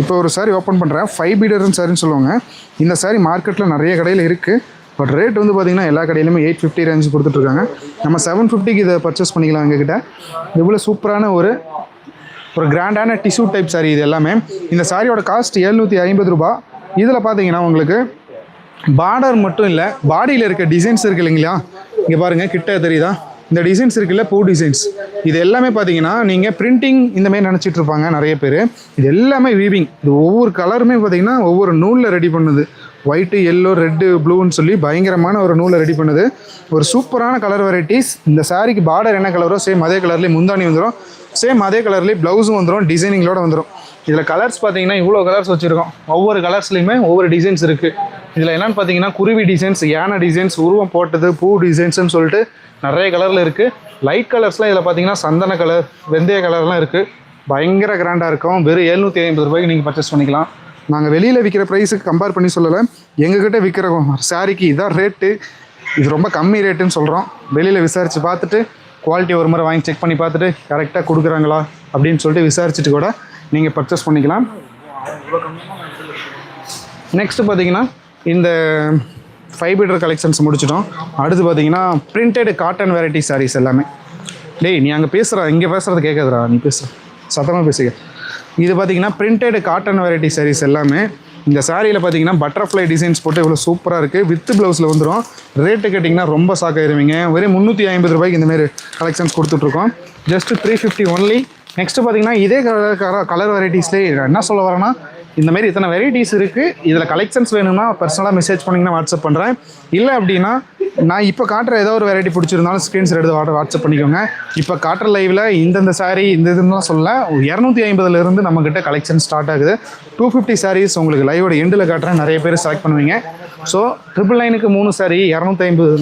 இப்போ ஒரு சாரி ஓப்பன் பண்ணுறேன் ஃபைவ் பீடர்னு சாரின்னு சொல்லுவாங்க. இந்த சாரி மார்க்கெட்டில் நிறைய கடையில் இருக்குது பட் ரேட் வந்து பார்த்திங்கன்னா எல்லா கடையிலுமே எயிட் ஃபிஃப்டி ரேஞ்ச் கொடுத்துட்ருக்காங்க நம்ம செவன் ஃபிஃப்டிக்கு இதை பர்ச்சேஸ் பண்ணிக்கலாம் எங்ககிட்ட. இவ்வளோ சூப்பரான ஒரு ஒரு கிராண்டான டிஷ்யூ டைப் சாரி இது எல்லாமே. இந்த சாரியோட காஸ்ட் எழுநூற்றி ஐம்பது ரூபா. இதில் பார்த்தீங்கன்னா உங்களுக்கு பார்டர் மட்டும் இல்லை பாடியில் இருக்க டிசைன்ஸ் இருக்கு இல்லைங்களா? இங்கே பாருங்கள் கிட்ட தெரியுதா? இந்த டிசைன்ஸ் இருக்குல்ல பூ டிசைன்ஸ் இது எல்லாமே பார்த்தீங்கன்னா நீங்கள் பிரிண்டிங் இந்த மாதிரி நினச்சிட்டு இருப்பாங்க நிறைய பேர். இது எல்லாமே வீவிங் இது ஒவ்வொரு கலருமே பார்த்தீங்கன்னா ஒவ்வொரு நூலில் ரெடி பண்ணுது. ஒயிட்டு எல்லோ ரெட்டு ப்ளூன்னு சொல்லி பயங்கரமான ஒரு நூலை ரெடி பண்ணுது. ஒரு சூப்பரான கலர் வெரைட்டிஸ் இந்த சாரிக்கு பார்டர் என்ன கலரோ சேம் அதே கலர்லேயே முந்தானி வந்துடும் சேம் அதே கலர்லேயே ப்ளவுஸும் வந்துடும் டிசைனிங்களோட வந்துடும் இதில் கலர்ஸ் பார்த்தீங்கன்னா இவ்வளோ கலர்ஸ் வச்சுருக்கோம். ஒவ்வொரு கலர்ஸ்லையுமே ஒவ்வொரு டிசைன்ஸ் இருக்குது இதில் என்னென்னு பார்த்தீங்கன்னா குருவி டிசைன்ஸ் யானை டிசைன்ஸ் உருவம் போட்டது பூ டிசைன்ஸ்னு சொல்லிட்டு நிறைய கலரில் இருக்குது லைட் கலர்ஸ்லாம் இதில் பார்த்தீங்கன்னா சந்தன கலர் வெந்தய கலர்லாம் இருக்குது பயங்கர கிராண்டாக இருக்கும். வெறும் எழுநூற்றி ஐம்பது ரூபாய்க்கு நீங்கள் பர்ச்சேஸ் பண்ணிக்கலாம். நாங்கள் வெளியில் விற்கிற ப்ரைஸுக்கு கம்பேர் பண்ணி சொல்லலை. எங்ககிட்ட விற்கிற சாரிக்கு இதான் ரேட்டு இது ரொம்ப கம்மி ரேட்டுன்னு சொல்கிறோம் வெளியில் விசாரித்து பார்த்துட்டு குவாலிட்டி ஒரு முறை வாங்கி செக் பண்ணி பார்த்துட்டு கரெக்டாக கொடுக்குறாங்களா அப்படின்னு சொல்லிட்டு விசாரிச்சுட்டு கூட நீங்கள் பர்ச்சேஸ் பண்ணிக்கலாம். நெக்ஸ்ட்டு பார்த்தீங்கன்னா இந்த ஃபைவ் ஃபைபர் கலெக்ஷன்ஸ் முடிச்சிட்டோம். அடுத்து பார்த்தீங்கன்னா பிரிண்டட் காட்டன் வெரைட்டி சாரீஸ் எல்லாமே. டேய் நீ அங்கே பேசுகிற இங்கே பேசுகிறது கேட்குதுரா நீ பேசுகிற சத்தமாக பேசுக. இது பார்த்தீங்கன்னா பிரிண்டட் காட்டன் வெரைட்டி சாரீஸ் எல்லாமே. இந்த சாரியில் பார்த்தீங்கன்னா பட்டர்ஃப்ளை டிசைன்ஸ் போட்டு இவ்வளோ சூப்பராக இருக்குது வித் ப்ளவுஸில் வந்துடும் ரேட்டு கேட்டிங்கன்னா ரொம்ப சாக்காயிருவீங்க வெறும் முந்நூற்றி ஐம்பது ரூபாய்க்கு இந்தமாரி கலெக்ஷன்ஸ் கொடுத்துட்ருக்கோம் just three fifty only next பார்த்தீங்கன்னா இதே கலர் கலர் வெரைட்டிஸ்லேயே என்ன சொல்ல வரேன்னா இந்த மாதிரி இத்தனை வெரைட்டிஸ் இருக்குது இதில் கலெக்ஷன்ஸ் வேணும்னா பர்சனலாக மெசேஜ் பண்ணிங்கன்னா வாட்ஸ்அப் பண்ணுறேன் இல்லை அப்படின்னா நான் இப்போ காட்டுற ஏதோ ஒரு வெரைட்டி பிடிச்சிருந்தாலும் ஸ்க்ரீன்ஸ் எடுத்து வாட்ஸ் வாட்ஸ்அப் பண்ணிக்கோங்க. இப்போ காட்டுற லைவில் இந்தந்த சாரீ இந்த இதுன்னு சொல்ல இரநூத்தி ஐம்பதுலேருந்து நம்மக்கிட்ட கலெக்ஷன் ஸ்டார்ட் ஆகுது. டூ ஃபிஃப்டி சாரீஸ் உங்களுக்கு லைவோட எண்டில் காட்டுறேன். நிறைய பேர் செலக்ட் பண்ணுவீங்க. ஸோ ட்ரிபிள் நைனுக்கு மூணு சாரி இரநூத்தி ஐம்பது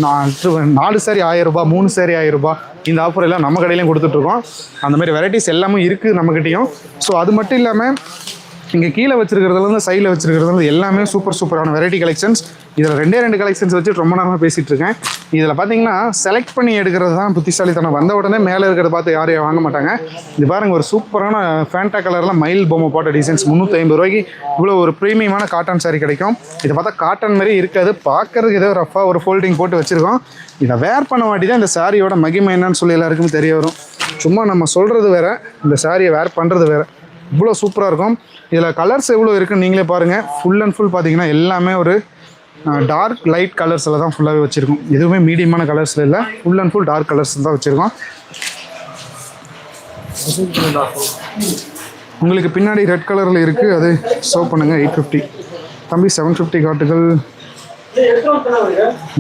நாலு சாரி ஆயிரம் ரூபாய் மூணு சாரி ஆயிரம் ரூபாய். இந்த ஆஃபர் எல்லாம் நம்ம கடையிலையும் கொடுத்துட்ருக்கோம் அந்த மாதிரி வெரைட்டிஸ் எல்லாமே இருக்குது நம்மக்கிட்டேயும் ஸோ அது மட்டும் இல்லாமல் இங்கே கீழே வச்சிருக்கிறதுலேருந்து சைடில் வச்சிருக்கிறதுலேருந்து எல்லாமே சூப்பர் சூப்பரான வெரைட்டி கலெக்ஷன்ஸ் இதில் ரெண்டே ரெண்டு கலெக்ஷன்ஸ் வச்சு ரொம்ப நேரமாக பேசிகிட்டு இருக்கேன். இதில் பார்த்தீங்கன்னா செலக்ட் பண்ணி எடுக்கிறது தான் புத்திசாலித்தனம். வந்த உடனே மேலே இருக்கிறத பார்த்து யாரையும் வாங்க மாட்டாங்க? இது பாருங்கள் ஒரு சூப்பரான ஃபேண்டா கலரில் மயில் பொம்மை போட்ட டிசைன்ஸ் முந்நூற்றி ஐம்பது ரூபாய்க்கு இவ்வளோ ஒரு ப்ரீமியமான காட்டன் சாரி கிடைக்கும். இதை பார்த்தா காட்டன் மாதிரி இருக்காது. பார்க்கறதுக்கு ஏதோ ரஃபாக ஒரு ஃபோல்டிங் போட்டு வச்சுருக்கோம். இதை வேர் பண்ண மாட்டி தான் இந்த சாரியோட மகிமை என்னன்னு சொல்லி எல்லாருக்கும் தெரிய வரும். சும்மா நம்ம சொல்கிறது வேறு இந்த சாரியை வேர் பண்ணுறது வேற. இவ்வளோ சூப்பராக இருக்கும். இதில் கலர்ஸ் எவ்வளோ இருக்குன்னு நீங்களே பாருங்கள் ஃபுல் அண்ட் ஃபுல் பார்த்தீங்கன்னா எல்லாமே ஒரு டார்க் லைட் கலர்ஸில் தான் ஃபுல்லாகவே வச்சுருக்கோம். எதுவுமே மீடியமான கலர்ஸில் இல்லை. Full and full dark colours தான் வச்சுருக்கோம். உங்களுக்கு பின்னாடி ரெட் கலரில் இருக்குது அது சோ பண்ணுங்கள் எயிட் ஃபிஃப்டி தம்பி செவன் ஃபிஃப்டி காட்டுகள்.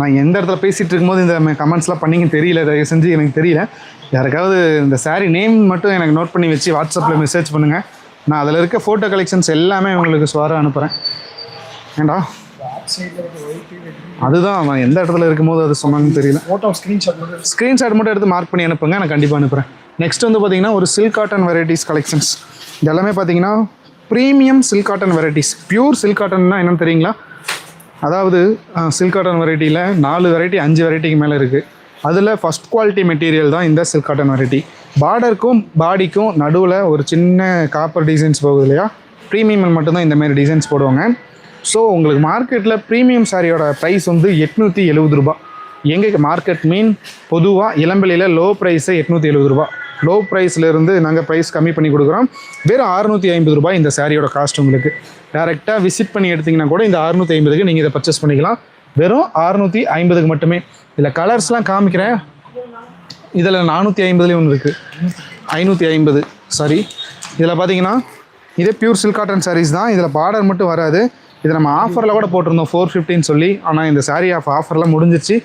நான் எந்த இடத்துல பேசிகிட்டு இருக்கும்போது இந்த கமெண்ட்ஸ்லாம் பண்ணிங்கன்னு தெரியல தயவு செஞ்சு எனக்கு தெரியல. யாருக்காவது இந்த saree நேம் மட்டும் எனக்கு நோட் பண்ணி வச்சு வாட்ஸ்அப்பில் மெசேஜ் பண்ணுங்கள் நான் அதில் இருக்க ஃபோட்டோ கலெக்ஷன்ஸ் எல்லாமே உங்களுக்கு சுவாரம் அனுப்புகிறேன் ஏண்டா? அதுதான் அவன் எந்த இடத்துல இருக்கும்போது அது சொன்னான்னு தெரியல. ஃபோட்டோ ஸ்க்ரீன்ஷாட் மட்டும் ஸ்க்ரீன்ஷாட் மட்டும் எடுத்து மார்க் பண்ணி அனுப்புங்க நான் கண்டிப்பாக அனுப்புகிறேன் நெக்ஸ்ட் வந்து பார்த்தீங்கன்னா ஒரு சில்க் காட்டன் வெரைட்டிஸ் கலெக்ஷன்ஸ் இது எல்லாமே பார்த்தீங்கன்னா premium silk cotton varieties pure silk காட்டன்னா என்னன்னு தெரியுங்களா? அதாவது சில்க் காட்டன் வெரைட்டியில் நாலு வெரைட்டி அஞ்சு வெரைட்டிக்கு மேலே இருக்குது அதில் ஃபஸ்ட் குவாலிட்டி மெட்டீரியல் தான் இந்த சில்க் காட்டன் வெரைட்டி பார்டருக்கும் பாடிக்கும் நடுவில் ஒரு சின்ன காப்பர் டிசைன்ஸ் போகுது இல்லையா? ப்ரீமியம் மட்டும்தான் இந்தமாரி டிசைன்ஸ் போடுவாங்க. ஸோ உங்களுக்கு மார்க்கெட்டில் ப்ரீமியம் சாரியோட ப்ரைஸ் வந்து எட்நூற்றி எழுபது ரூபா எங்கே மார்க்கெட் மீன் பொதுவாக இளம்பிலையில் லோ ப்ரைஸு எட்நூற்றி எழுபது ரூபா லோ ப்ரைஸ்லேருந்து நாங்கள் ப்ரைஸ் கம்மி பண்ணி கொடுக்குறோம். வெறும் அறுநூற்றி ஐம்பது ரூபாய் இந்த சாரியோட காஸ்ட் உங்களுக்கு. டேரெக்டாக விசிட் பண்ணி எடுத்திங்கன்னா கூட இந்த அறுநூற்றி ஐம்பதுக்கு நீங்கள் இதை பர்ச்சேஸ் பண்ணிக்கலாம். வெறும் அறுநூற்றி ஐம்பதுக்கு மட்டுமே. இதில் கலர்ஸ்லாம் காமிக்கிறேன். இதில் நானூற்றி ஐம்பதுலேயும் ஒன்று இருக்குது ஐநூற்றி ஐம்பது சாரி இதில் பார்த்தீங்கன்னா இதே பியூர் சில்க் காட்டன் சாரீஸ் தான். இதில் பார்டர் மட்டும் வராது. இது நம்ம ஆஃபரில் கூட போட்டிருந்தோம் ஃபோர் ஃபிஃப்டின்னு சொல்லி. ஆனால் இந்த சாரீ ஆஃப் ஆஃபர்லாம் முடிஞ்சிருச்சு.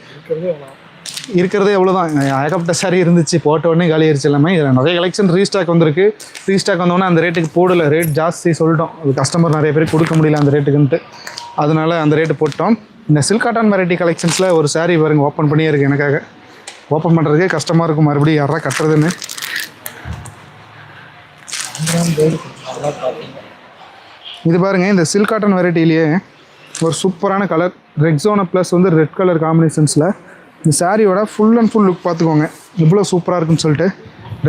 இருக்கிறதே எவ்வளோதான் ஏகப்பட்ட சாரி இருந்துச்சு போட்ட உடனே காலியாயிருச்சு எல்லாமே. இதில் நிறைய கலெக்ஷன் ரீஸ்டாக் வந்திருக்கு. ரீஸ்டாக் வந்தோடனே அந்த ரேட்டுக்கு போடல. ரேட் ஜாஸ்தி சொல்லிட்டோம். அது கஸ்டமர் நிறைய பேர் கொடுக்க முடியல அந்த ரேட்டுக்குன்ட்டு அதனால அந்த ரேட்டு போட்டோம். இந்த சில்க் காட்டன் வெரைட்டி கலெக்ஷன்ஸில் ஒரு saree பாருங்கள் ஓப்பன் பண்ணியே இருக்குது எனக்காக. ஓப்பன் பண்ணுறதுக்கே கஷ்டமாக இருக்கும். மறுபடியும் யாரா கட்டுறதுன்னு. இது பாருங்கள் இந்த சில்க் காட்டன் வெரைட்டிலேயே ஒரு சூப்பரான கலர் ரெட் ஜோனை ப்ளஸ் வந்து ரெட் கலர் காம்பினேஷன்ஸில் இந்த சாரியோட ஃபுல் அண்ட் ஃபுல் லுக் பார்த்துக்கோங்க. இவ்வளோ சூப்பராக இருக்குன்னு சொல்லிட்டு.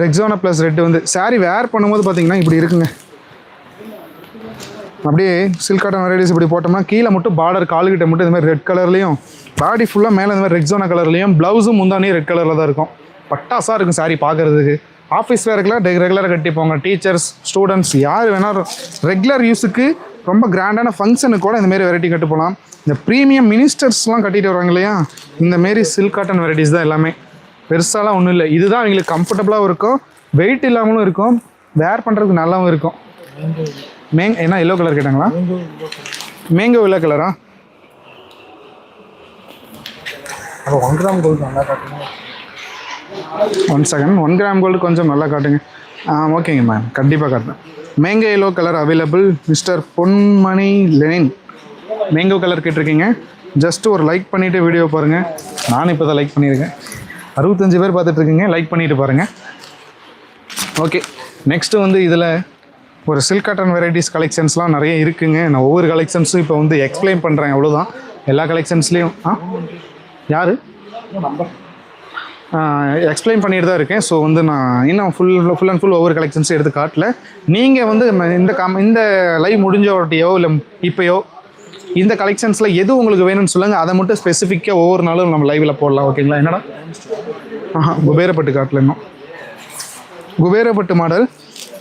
ரெக்ஸோனா ப்ளஸ் ரெட் வந்து சாரி வேர் பண்ணும்போது பார்த்தீங்கன்னா இப்படி இருக்குங்க. அப்படியே சில்க் காட்டன் வெரைட்டிஸ் இப்படி போட்டோம்னா கீழே மட்டும் பார்டர் கால்கிட்ட மட்டும் இந்த மாதிரி ரெட் கலர்லையும் பாடி ஃபுல்லாக மேலே இந்த மாதிரி ரெக்ஸோனா கலர்லையும் ப்ளவுஸும் முந்தானே ரெட் கலரில் தான் இருக்கும். பட்டாசாக இருக்கும் சாரி பார்க்குறதுக்கு. ஆஃபீஸ் வேறுக்கெல்லாம் ரெகுலராக கட்டிப்போங்க டீச்சர்ஸ் ஸ்டூடெண்ட்ஸ் யார் வேணாலும் ரெகுலர் யூஸுக்கு ரொம்ப கிராண்டான ஃபங்க்ஷனுக்கு கூட இந்த மாதிரி வெரைட்டி கட்டு போகலாம் இந்த ப்ரீமியம் மினிஸ்டர்ஸ்லாம் கட்டிட்டு வராங்க இல்லையா? இந்த மாரி சில்க் காட்டன் வெரைட்டிஸ் தான் எல்லாமே. பெருசாலாம் ஒன்றும் இல்லை. இதுதான் அவங்களுக்கு கம்ஃபர்டபுளாகவும் இருக்கும். வெயிட் இல்லாமலும் இருக்கும். வேர் பண்ணுறதுக்கு நல்லாவும் இருக்கும். மேங் என்ன எல்லோ கலர் கேட்டாங்களா? மேங்கோ எல்லோ கலரா ஒன் கிராம் கோல்டு நல்லா காட்டுங்க. One second one gram gold கொஞ்சம் நல்லா காட்டுங்க. ஆ ஓகேங்க மேம் கண்டிப்பாக காட்டுறேன். Mango yellow colour available mister Ponmani Lenin mango colour கேட்டிருக்கீங்க. ஜஸ்ட் ஒரு லைக் பண்ணிவிட்டு வீடியோ பாருங்கள் நானும் இப்போ தான் லைக் பண்ணியிருக்கேன் அறுபத்தஞ்சு பேர் பார்த்துட்ருக்கீங்க. லைக் பண்ணிவிட்டு பாருங்கள் ஓகே நெக்ஸ்ட்டு வந்து இதில் ஒரு சில்க் காட்டன் வெரைட்டிஸ் கலெக்ஷன்ஸ்லாம் நிறைய இருக்குங்க. நான் ஒவ்வொரு கலெக்ஷன்ஸும் இப்போ வந்து எக்ஸ்பிளைன் பண்ணுறேன் அவ்வளோதான் எல்லா கலெக்ஷன்ஸ்லேயும் ஆ? யார்? எக்ஸ்பிளைன் பண்ணிட்டு தான் இருக்கேன். ஸோ வந்து நான் இன்னும் ஃபுல் ஃபுல் அண்ட் ஃபுல் ஒவ்வொரு கலெக்ஷன்ஸும் எடுத்து காட்டல. நீங்கள் வந்து இந்த கம் இந்த லைவ் முடிஞ்சவட்டியோ இல்லை இப்போயோ இந்த கலெக்ஷன்ஸில் எது உங்களுக்கு வேணும்னு சொல்லுங்கள் அதை மட்டும் ஸ்பெசிஃபிக்காக ஒவ்வொரு நாளும் நம்ம லைவில் போடலாம் ஓகேங்களா என்னடா? ஆஹா குபேரப்பட்டு காட்டில் இன்னும். குபேரப்பட்டு மாடல்.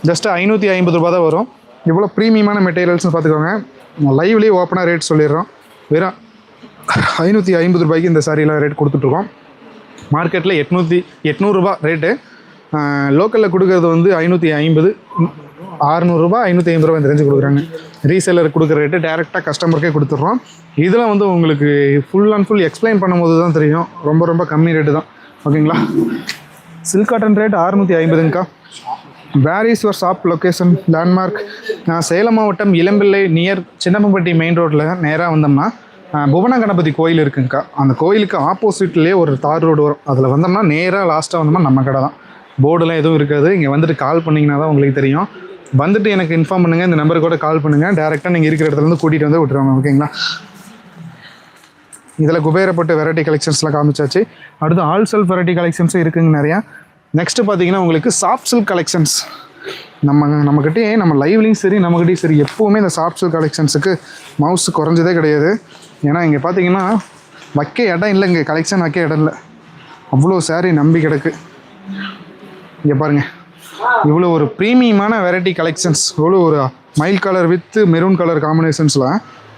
ஜஸ்ட் ஐநூற்றி ஐம்பது ரூபா தான் வரும். இவ்வளோ ப்ரீமியமான மெட்டீரியல்ஸ்னு பார்த்துக்கோங்க. நான் லைவ்லேயே ஓப்பனாக ரேட் சொல்லிடுறோம். வெறும் ஐநூற்றி ஐம்பது ரூபாய்க்கு இந்த சாரியில் ரேட் கொடுத்துட்ருக்கோம். மார்க்கெட்டில் எட்நூற்றி எட்நூறுரூபா ரேட்டு லோக்கலில் கொடுக்கறது வந்து ஐநூற்றி ஐம்பது. ஆறுநூறுபா ஐநூற்றி ஐம்பது ரூபா இந்த ரேஞ்சு கொடுக்குறாங்க. ரீசேலர் கொடுக்குற ரேட்டு டேரெக்டாக கஸ்டமருக்கே கொடுத்துட்றோம். இதில் வந்து உங்களுக்கு ஃபுல் அண்ட் ஃபுல் எக்ஸ்பிளைன் பண்ணும்போது தான் தெரியும். ரொம்ப ரொம்ப கம்மி ரேட்டு தான். ஓகேங்களா? சில்க் காட்டன் ரேட் அறுநூற்றி ஐம்பதுங்கக்கா where is your shop location landmark நான் சேலம் மாவட்டம் இளம்பிள்ளை நியர் சின்னம்பட்டி மெயின் ரோட்டில் நேராக வந்தோம்னா புவன கணபதி கோயில் இருக்குங்கக்கா அந்த கோயிலுக்கு ஆப்போசிட்லேயே ஒரு தார் ரோடு வரும். அதில் வந்தோம்னா நேராக லாஸ்ட்டாக வந்தோம்னா நம்ம கடை தான். போர்டுலாம் எதுவும் இருக்காது. இங்கே வந்துட்டு கால் பண்ணிங்கன்னா தான் உங்களுக்கு தெரியும். வந்துட்டு எனக்கு இன்ஃபார்ம் பண்ணுங்கள் இந்த நம்பருக்கு கூட கால் பண்ணுங்கள் டேரெக்டாக நீங்கள் இருக்கிற இடத்துல இருந்து கூட்டிகிட்டு வந்து விட்டுருவாங்க ஓகேங்களா இதில் குபேரப்பட்டு வெரைட்டி கலெக்ஷன்ஸ்லாம் காமிச்சாச்சு. அடுத்து ஆல் செல்ஃப் வெரைட்டி கலெக்ஷன்ஸும் இருக்குங்க நிறையா. நெக்ஸ்ட்டு பார்த்தீங்கன்னா உங்களுக்கு சாஃப்ட் சில்க் கலெக்ஷன்ஸ் நம்ம நம்மக்கிட்டே நம்ம லைவ்லையும் சரி நம்மக்கிட்டேயும் சரி எப்போவுமே இந்த சாஃப்ட் சில்க் கலெக்ஷன்ஸுக்கு மவுஸ் குறைஞ்சதே கிடையாது. ஏன்னா இங்கே பார்த்தீங்கன்னா வைக்க இடம் இல்லைங்க கலெக்ஷன் வைக்க இடம் இல்லை. அவ்வளோ சாரி நம்பி கிடக்கு. இங்கே பாருங்கள் இவ்வளோ ஒரு ப்ரீமியமான வெரைட்டி கலெக்ஷன்ஸ் இவ்வளோ ஒரு மைல் கலர் வித் மெரூன் கலர் காம்பினேஷன்ஸில்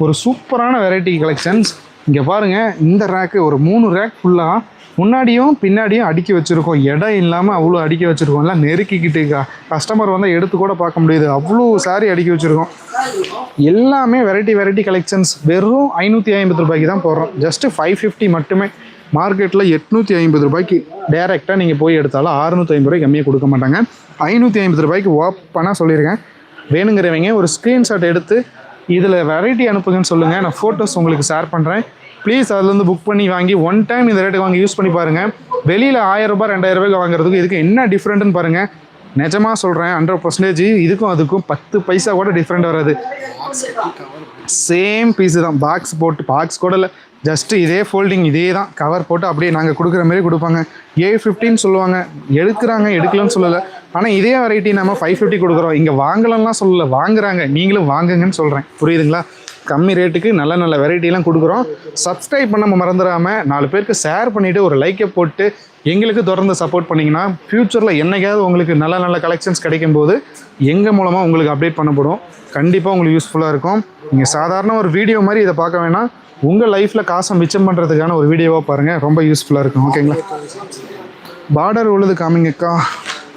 ஒரு சூப்பரான வெரைட்டி கலெக்ஷன்ஸ் இங்கே பாருங்கள் இந்த ரேக்கு ஒரு மூணு ரேக் ஃபுல்லாக முன்னாடியும் பின்னாடியும் அடுக்கி வச்சுருக்கோம். இடம் இல்லாமல் அவ்வளோ அடுக்கி வச்சுருக்கோம். எல்லாம் நெருக்கிக்கிட்டு கஸ்டமர் வந்தால் எடுத்து கூட பார்க்க முடியுது. அவ்வளோ சாரி அடுக்கி வச்சுருக்கோம். எல்லாமே வெரைட்டி வெரைட்டி கலெக்ஷன்ஸ் வெறும் ஐநூற்றி ஐம்பது ரூபாய்க்கு தான் போடுறோம். ஜஸ்ட்டு ஃபைவ் ஃபிஃப்டி மட்டுமே. மார்க்கெட்டில் எட்நூற்றி ஐம்பது ரூபாய்க்கு டேரெக்டாக நீங்கள் போய் எடுத்தாலும் அறுநூற்றி ஐம்பது ரூபாய்க்கு கம்மியாக கொடுக்க மாட்டாங்க. ஐநூற்றி ஐம்பது ரூபாய்க்கு ஓப்பனாக சொல்லியிருக்கேன். வேணுங்கிறவங்க ஒரு ஸ்க்ரீன்ஷாட் எடுத்து இதில் வெரைட்டி அனுப்புங்கன்னு சொல்லுங்கள் நான் ஃபோட்டோஸ் உங்களுக்கு ஷேர் பண்ணுறேன் ப்ளீஸ் அதுலேருந்து புக் பண்ணி வாங்கி ஒன் டைம் இந்த ரேட்டுக்கு வாங்கி யூஸ் பண்ணி பாருங்கள் வெளியில் ஆயிரரூபா ரெண்டாயிரரூபாய்க்கு ரெண்டாயிரம் ரூபாய்க்கு வாங்குறதுக்கு இதுக்கு என்ன டிஃப்ரெண்ட்டுன்னு பாருங்கள் நிஜமாக சொல்கிறேன் ஹண்ட்ரட் பர்சன்டேஜ் இதுக்கும் அதுக்கும் பத்து பைசா கூட டிஃப்ரெண்ட் வராது. சேம் பீஸு தான். பாக்ஸ் போட்டு பாக்ஸ் கூட இல்லை. ஜஸ்ட்டு இதே ஃபோல்டிங் இதே தான் கவர் போட்டு அப்படியே நாங்கள் கொடுக்குற மாதிரி கொடுப்பாங்க. ஏ ஃபிஃப்டின்னு சொல்லுவாங்க. எடுக்கிறாங்க எடுக்கலன்னு சொல்லலை. ஆனால் இதே வெரைட்டி நம்ம ஃபைவ் ஃபிஃப்டி கொடுக்குறோம். இங்கே வாங்கலன்னா சொல்லலை. வாங்குறாங்க. நீங்களும் வாங்குங்கன்னு சொல்கிறேன் புரியுதுங்களா? கம்மி ரேட்டுக்கு நல்ல நல்ல வெரைட்டிலாம் கொடுக்குறோம். சப்ஸ்கிரைப் பண்ண மறந்துடாமல் நாலு பேருக்கு ஷேர் பண்ணிவிட்டு ஒரு லைக்கை போட்டு எங்களுக்கு தொடர்ந்து சப்போர்ட் பண்ணிங்கன்னா ஃப்யூச்சரில் என்னைக்காவது உங்களுக்கு நல்ல நல்ல கலெக்ஷன்ஸ் கிடைக்கும் போது எங்கள் மூலமாக உங்களுக்கு அப்டேட் பண்ணப்படும். கண்டிப்பாக உங்களுக்கு யூஸ்ஃபுல்லாக இருக்கும். நீங்கள் சாதாரண ஒரு வீடியோ மாதிரி இதை பார்க்க வேணாம். உங்கள் லைஃப்பில் காசை மிச்சம் பண்ணுறதுக்கான ஒரு வீடியோவாக பாருங்கள் ரொம்ப யூஸ்ஃபுல்லாக இருக்கும். ஓகேங்களா பார்டர் உள்ளது காமிங்கக்கா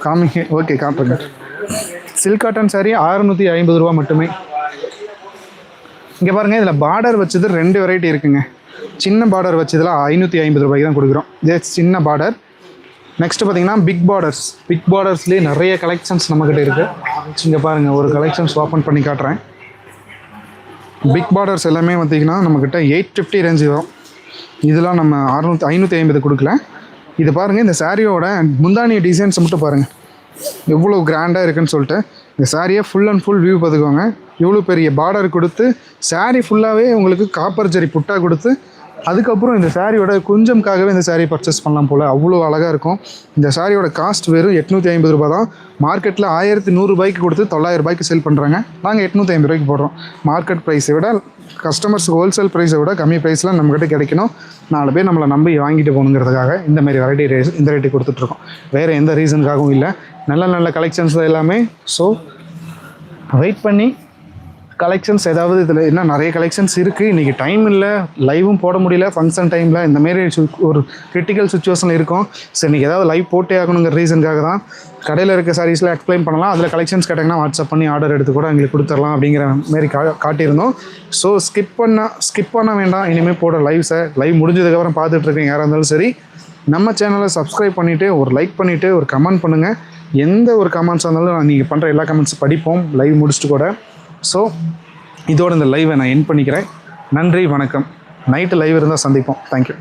காமிங்க. ஓகே காட்டுங்க. சில்க் காட்டன் சாரி அறுநூற்றி ஐம்பது ரூபா மட்டுமே. இங்கே பாருங்கள் இதில் பார்டர் வச்சது ரெண்டு வெரைட்டி இருக்குங்க. சின்ன பார்டர் வச்சதில் ஐநூற்றி ஐம்பது ரூபாய்க்கு தான் கொடுக்குறோம். இதே சின்ன பார்டர் நெக்ஸ்ட் பார்த்தீங்கன்னா பிக் பார்டர்ஸ் பிக் பார்டர்ஸ்லேயே நிறைய கலெக்ஷன்ஸ் நம்மக்கிட்ட இருக்குது இங்கே பாருங்கள் ஒரு கலெக்ஷன்ஸ் ஓப்பன் பண்ணி காட்டுறேன். பிக் பார்டர்ஸ் எல்லாமே பார்த்திங்கன்னா நம்மக்கிட்ட எயிட் ஃபிஃப்டி ரேஞ்சு வரும் இதெல்லாம் நம்ம அறுநூற்றி ஐநூற்றி ஐம்பது கொடுக்கல. இது பாருங்கள் இந்த சாரியோட முந்தானிய டிசைன்ஸ் மட்டும் பாருங்கள் எவ்வளோ கிராண்டாக இருக்குன்னு சொல்லிட்டு இந்த சாரியை ஃபுல் அண்ட் ஃபுல் வியூ பார்த்துக்கோங்க. இவ்வளோ பெரிய பார்டர் கொடுத்து saree ஃபுல்லாகவே உங்களுக்கு காப்பர் ஜரி புட்டா கொடுத்து அதுக்கப்புறம் இந்த சாரியோட கொஞ்சம்காகவே இந்த saree பர்ச்சேஸ் பண்ணலாம் போல். அவ்வளோ அழகாக இருக்கும். இந்த சாரியோட காஸ்ட் வெறும் எட்நூற்றி ஐம்பது ரூபா தான் மார்க்கெட்டில் ஆயிரத்தி நூறுரூபாய்க்கு கொடுத்து தொள்ளாயிரம் ரூபாய்க்கு சேல் பண்ணுறாங்க நாங்கள் எட்நூற்றி ஐம்பது ரூபாய்க்கு போடுறோம். மார்க்கெட் ப்ரைஸை விட கஸ்டமர்ஸுக்கு ஹோல்சேல் ப்ரைஸை விட கம்மி ப்ரைஸில் நம்மக்கிட்ட கிடைக்கணும். நாலு பேர் நம்மளை நம்பி வாங்கிட்டு போகணுங்கிறதுக்காக இந்த மாதிரி வெரைட்டி ரேஸ் இந்த ரேட்டு கொடுத்துட்ருக்கோம். வேறு எந்த ரீசனுக்காகவும் இல்லை. நல்ல நல்ல கலெக்ஷன்ஸ் எல்லாமே. ஸோ வெயிட் பண்ணி கலெக்ஷன்ஸ் ஏதாவது இதில் இன்னும் நிறைய கலெக்ஷன்ஸ் இருக்குது இன்றைக்கி டைம் இல்லை லைவும் போட முடியல ஃபங்க்ஷன் டைமில் இந்தமாரி சு- ஒரு கிரிட்டிக்கல் சுச்சுவேஷனில் இருக்கும். சரி இன்றைக்கி ஏதாவது லைவ் போட்டே ஆகணுங்கிற ரீசனுக்காக தான் கடையில் இருக்க சாரீஸில் எக்ஸ்பிளைன் பண்ணலாம். அதில் கலெக்ஷன்ஸ் கேட்டாங்கன்னா வாட்ஸ்அப் பண்ணி ஆர்டர் எடுத்து கூட எங்களுக்கு கொடுத்துடலாம் அப்படிங்கிற மாரி கா காட்டியிருந்தோம். ஸோ ஸ்கிப் பண்ண ஸ்கிப் பண்ண வேண்டாம். இனிமேல் போட லைவ்ஸை லைவ் முடிஞ்சதுக்கப்புறம் பார்த்துட்ருக்கேன் யாராக இருந்தாலும் சரி. நம்ம சேனலை சப்ஸ்கிரைப் பண்ணிவிட்டு ஒரு லைக் பண்ணிவிட்டு ஒரு கமெண்ட் பண்ணுங்கள் எந்த ஒரு கமெண்ட்ஸாக இருந்தாலும் நீங்கள் பண்ணுற எல்லா கமெண்ட்ஸும் படிப்போம். லைவ் முடிச்சுட்டு கூட. ஸோ இதோட இந்த லைவை நான் என் பண்ணிக்கிறேன். நன்றி வணக்கம். நைட்டு லைவ் இருந்தால் சந்திப்போம். தேங்க்யூ